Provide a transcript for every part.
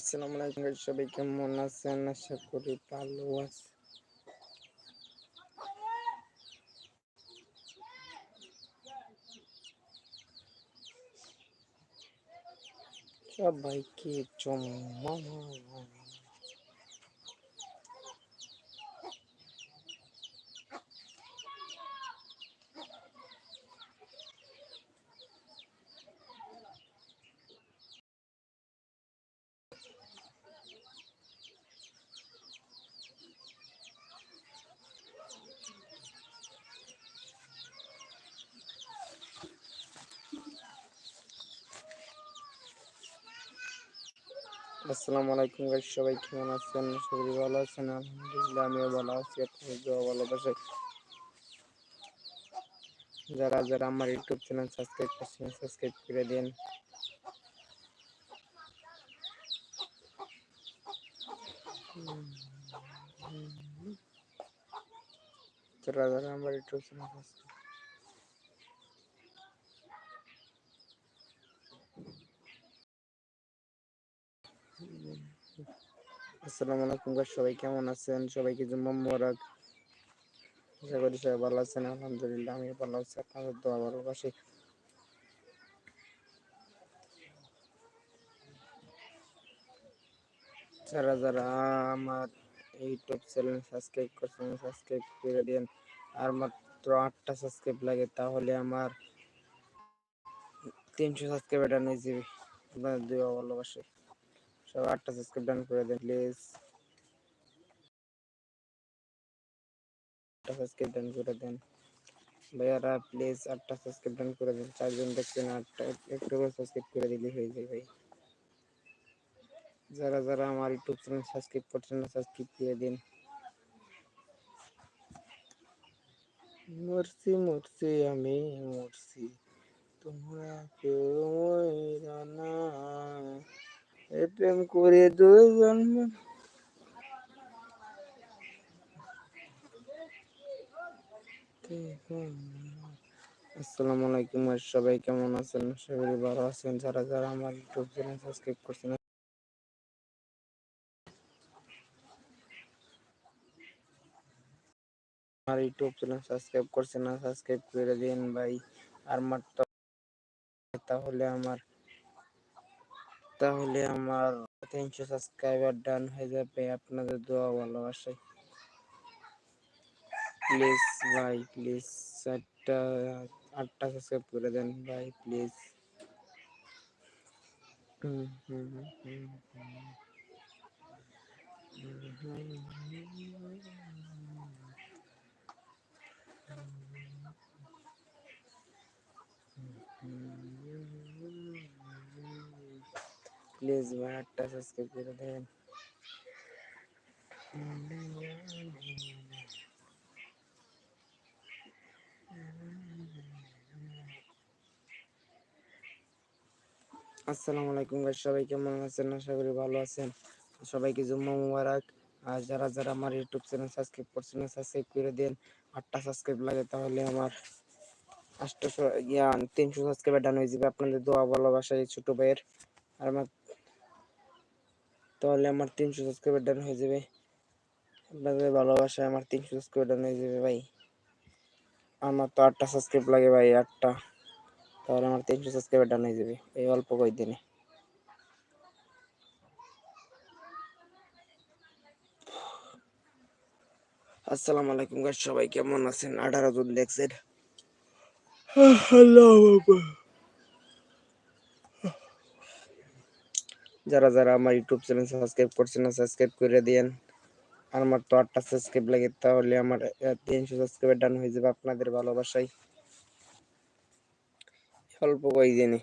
আসসালামু আলাইকুম সবাই কেমন আছেন? আশা করি ভালো আছে সবাইকে চম্মা আসসালামু আলাইকুম গাইস সবাই কেমন আছেন? সবাই ভালো আছেন, আলহামদুলিল্লাহ, আমিও ভালো আছি, আপনাদের দোয়া ভালোবাসে যারা যারা আমার ইউটিউব চ্যানেল সাবস্ক্রাইব করছেন সাবস্ক্রাইব করে দিন। যারা যারা আমার ইউটিউব চ্যানেল সাবস্ক্রাইব আসসালামু আলাইকুম সবাই কেমন আছেন? সবাইকে জুম্মা মোবারক। আশা করি সবাই ভালো আছেন, আলহামদুলিল্লাহ আমি ভালো আছি, আপনাদের দোয়া ভালোবাসি। যারা যারা আমার ইউটিউব চ্যানেল সাবস্ক্রাইব করছেন সাবস্ক্রাইব করে দিন আর মাত্র আটটা সাবস্ক্রাইব লাগে, তাহলে আমার তিনশো সাবস্ক্রাইব এটা নিয়ে যাবে। আপনাদের দোয়া ভালোবাসি। সবাই আটটা সাবস্ক্রাইব ডান করে দেন প্লিজ আটটা সাবস্ক্রাইব ডান করে দেন ভাইয়ারা প্লিজ আটটা সাবস্ক্রাইব ডান করে দেন চারজন দেখছেন আটটা একটু করে সাবস্ক্রাইব করে দিলে হয়ে যায় ভাই যারা যারা আমার ইউটিউব চ্যানেল সাবস্ক্রাইব করছেন না সাবস্ক্রাইব করে দিন মরছি মরছি আমি মরছি তোমরা কেউ মইরা না এ করে দুজন আসসালামু আলাইকুম সবাই কেমন আছেন? সবাই ভালো আছেন। যারা যারা আমার ইউটিউব চ্যানেল সাবস্ক্রাইব করছেন। আমার ইউটিউব চ্যানেল সাবস্ক্রাইব করছেন না সাবস্ক্রাইব করে দিন ভাই। আর মাত্র তাহলে আমার তাহলে আমার তিনশো সাবস্ক্রাইবার ডান হয়ে যাবে। আপনাদের দোয়া ভালোবাসায়। প্লিজ ভাই প্লিজ চারটা, আটটা সাবস্ক্রাইব করে দেন, ভাই প্লিজ হুম হুম হুম। প্লিজ ভাই সাবস্ক্রাইব করে দেন। আসসালামু আলাইকুম গাইস সবাই কেমন আছেন? আশা করি ভালো আছেন। সবাইকে জুম্মা মুবারক। আর যারা যারা আমার ইউটিউব চ্যানেল সাবস্ক্রাইব করছেন সাবস্ক্রাইব করে দেন। আটটা সাবস্ক্রাইব লাগে তাহলে আমার আটশো, ইয়া, তিনশো সাবস্ক্রাইবার ডান হয়ে যাবে। আপনাদের দোয়া, ভালোবাসা এই ছোট ভাইয়ের। আর আমার তাহলে আমার তিনশো সাবস্ক্রাইবার ডান হয়ে যাবে। আপনাদের ভালোবাসায় আমার তিনশো সাবস্ক্রাইবার ডান হয়ে যাবে ভাই। আমার তো আটটা সাবস্ক্রাইব লাগে ভাই, আটটা। তাহলে আমার তিনশো সাবস্ক্রাইবার ডান হয়ে যাবে। এই অল্প কয়েকদিনে আসসালামু আলাইকুম সবাই কেমন আছেন? আঠারো জন দেখছেন। হ্যালো বাবা যারা যারা আমার ইউটিউব চ্যানেল সাবস্ক্রাইব করছেন না সাবস্ক্রাইব করে দিয়েন। আর আমার তো আটটা সাবস্ক্রাইব লাগে, তাহলে আমার তিনশো সাবস্ক্রাইবার ডান হয়ে যাবে আপনাদের ভালোবাসায়। অল্প কয়েকদিনে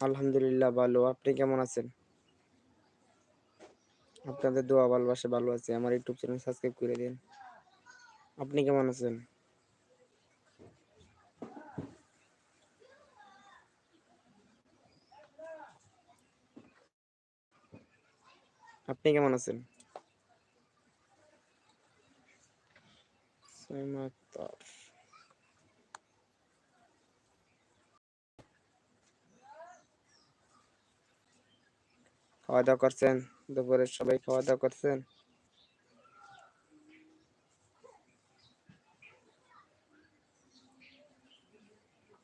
আলহামদুলিল্লাহ, ভালো। আপনি কেমন আছেন? আপনাদের দোয়া, ভালোবাসে ভালো আছে। আমার ইউটিউব চ্যানেল সাবস্ক্রাইব করে দিন। আপনি কেমন আছেন? আপনি কেমন আছেন? সাইমা খাওয়া দাওয়া করছেন? দুপুরে সবাই খাওয়া দাওয়া করছেন?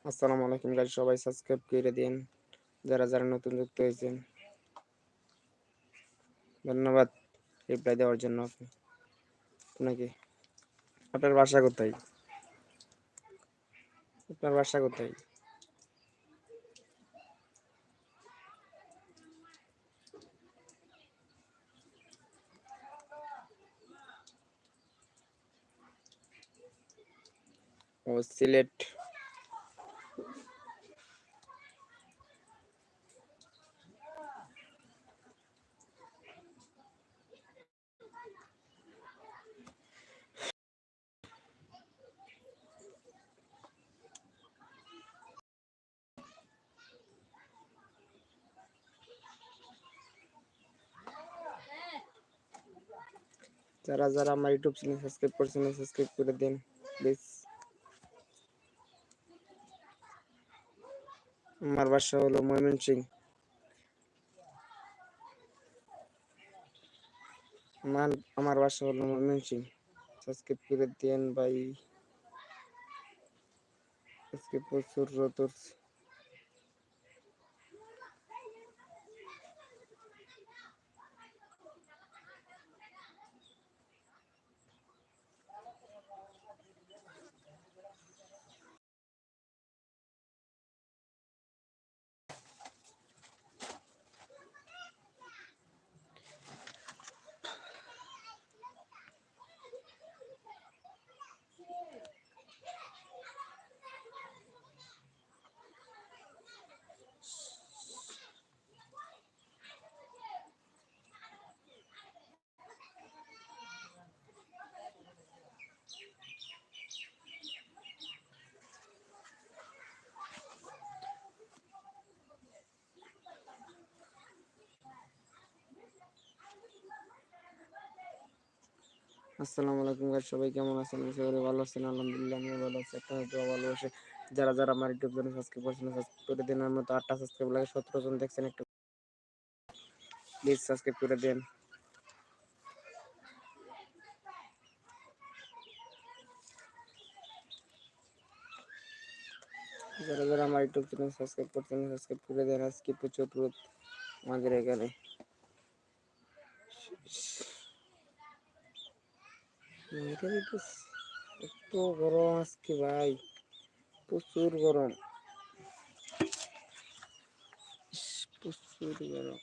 আসসালামু আলাইকুম গাইস, সবাই সাবস্ক্রাইব করে দিন যারা যারা নতুন যুক্ত হয়েছেন। ধন্যবাদ রিপ্লাই দেওয়ার জন্য আপনি আপনাকে? আপনার বাসা কোথায়? আপনার বাসা কোথায়? ও যারা যারা আমার ইউটিউব চ্যানেল সাবস্ক্রাইব করছেন সাবস্ক্রাইব করে দিন প্লিজ। আমার বাসা হলো ময়মনসিং আমার আমার বাসা হলো ময়মনসিং সাবস্ক্রাইব করে দেন ভাই। আজকে প্রচুর রোদ আসসালামু আলাইকুম গাইস সবাই কেমন আছেন? আশা করি ভালো আছেন, আলহামদুলিল্লাহ আমি ভালো আছি। আপনাদের দোয়া ভালোবাসে। যারা যারা আমার ইউটিউব চ্যানেল সাবস্ক্রাইব করছেন সাবস্ক্রাইব করে দিন। আমার মতো আটটা সাবস্ক্রাইব লাগে, সতেরো জন দেখছেন একটু। প্লিজ সাবস্ক্রাইব করে দেন। যারা যারা আমার ইউটিউব চ্যানেল সাবস্ক্রাইব করছেন সাবস্ক্রাইব করে দেন। আজকে প্রচুর আমাদের এখানে। এখানে তো এত গরম আজকে ভাই প্রচুর গরম ইস, প্রচুর গরম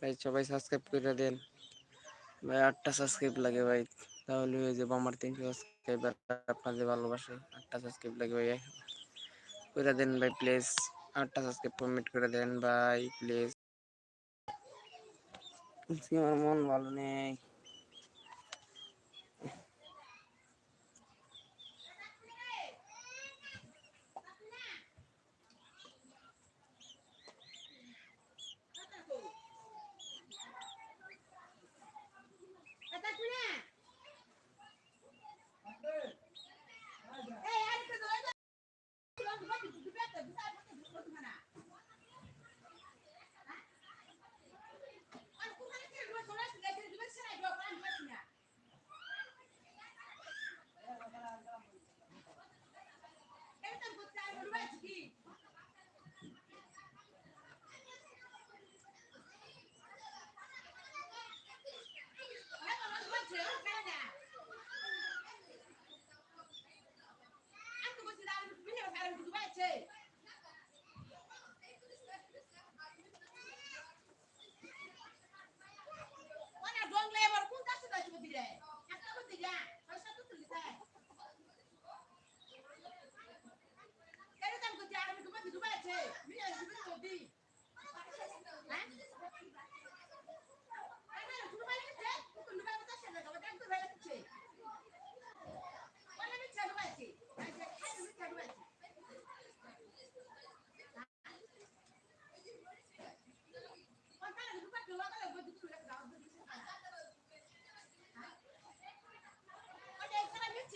ভাই সবাই সাবস্ক্রাইব করে দেন ভাই আটটা সাবস্ক্রাইব লাগে ভাই তাহলে হয়ে যাব আমার তিনশো সাবস্ক্রাইবার আপনাদের ভালোবাসে আটটা সাবস্ক্রাইব লাগে ভাই করে দেন ভাই প্লিজ আটটা সাবস্ক্রাইব কমেন্ট করে দেন ভাই প্লিজ আজকে আমার মন ভালো নেই।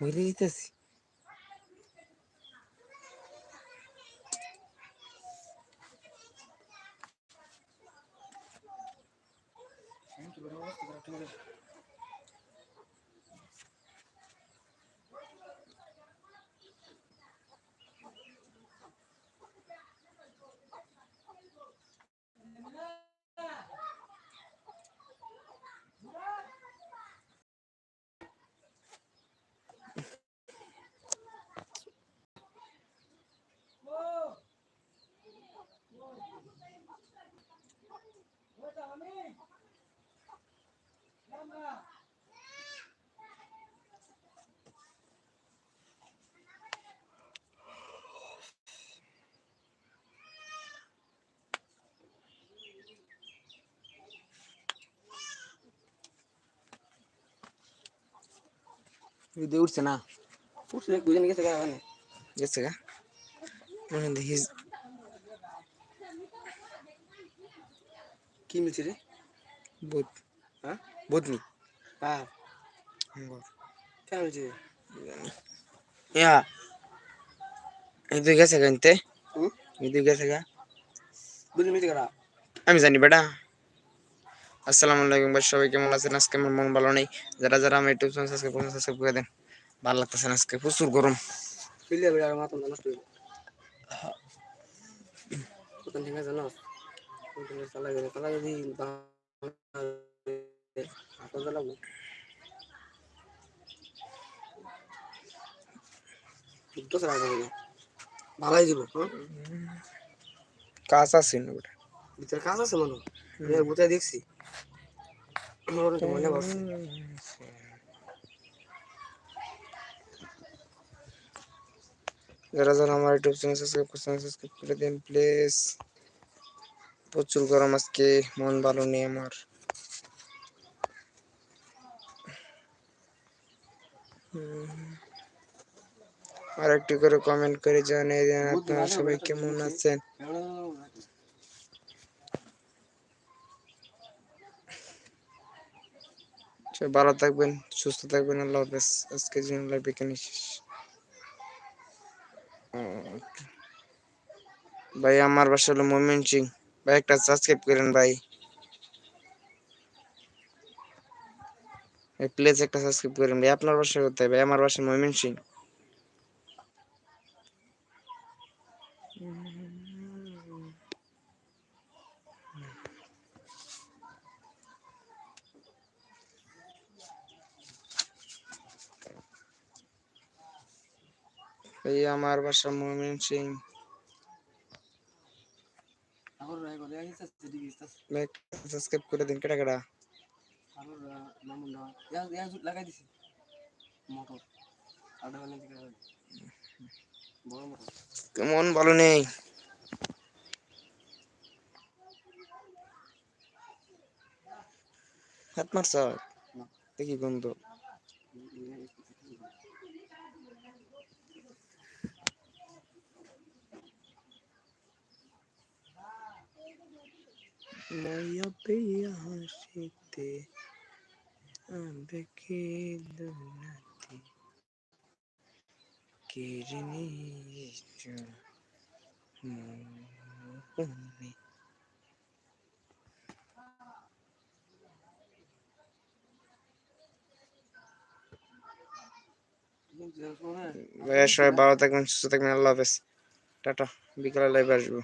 Mira, dice গেছে গায়ে মানে গেছে গা মনে হয় দেখি কি মিলছে রে? ভূত। হ্যাঁ? ভূতনি। হ্যাঁ কেন মিলছে ইয়া। এই তুই গেছে হুম? এই গেছে গা। মিলছে কারা? আমি জানি বেটা। আসসালামু আলাইকুম ভাই সবাই কেমন আছেন? আজকে আমার মন ভালো নেই। যারা যারা আমার ইউটিউব চ্যানেল সাবস্ক্রাইব করেন সাবস্ক্রাইব করে দেন। ভালো লাগতেছে না আজকে প্রচুর গরম। বেড়ে আর মাথা নষ্ট কোথাও ঠিক আছে না চালা গেলে চালা যদি হাতে চালাবো দশ টাকা দেবে ভালোই দিব হ্যাঁ কাজ আছে না বেটা ভিতরে কাজ আছে মনে হয় বুঝে দেখছি আমার তো মনে পড়ছে যারা যারা আমার ইউটিউব চ্যানেল সাবস্ক্রাইব করছেন সাবস্ক্রাইব করে দিন প্লিজ প্রচুর গরম আজকে, মন ভালো নেই আমার। আর একটু করে কমেন্ট করে জানিয়ে দেন আপনারা সবাই কেমন আছেন? ভালো থাকবেন, সুস্থ থাকবেন, আল্লাহ হাফেজ। আজকে জন্য লাইভ এখানে শেষ। ভাই, আমার বাসা হলো মোমিন সিং ভাই, একটা সাবস্ক্রাইব করেন ভাই। প্লিজ একটা সাবস্ক্রাইব করেন ভাই। আপনার বাসা করতে ভাই? আমার বাসা ময়মন সিং আমার বাসা ময়মন সিং সাবস্ক্রাইব করে দিন কেটা কেটা? এখন মামুন ইয়া লাগাই দিছি মোটর আডা মানে দিকে বড় মোটর কেমন ভালো নেই? হাত মারছ? দেখি গন্ধ। মায়া পেয়া হাসিতে আবেকে দুনাতে কিরনি ভাইয়া সবাই ভালো থাকবেন, সুস্থ থাকবেন, আল্লাহ হাফেজ। টাটা, বিকালে লাইভ আসব।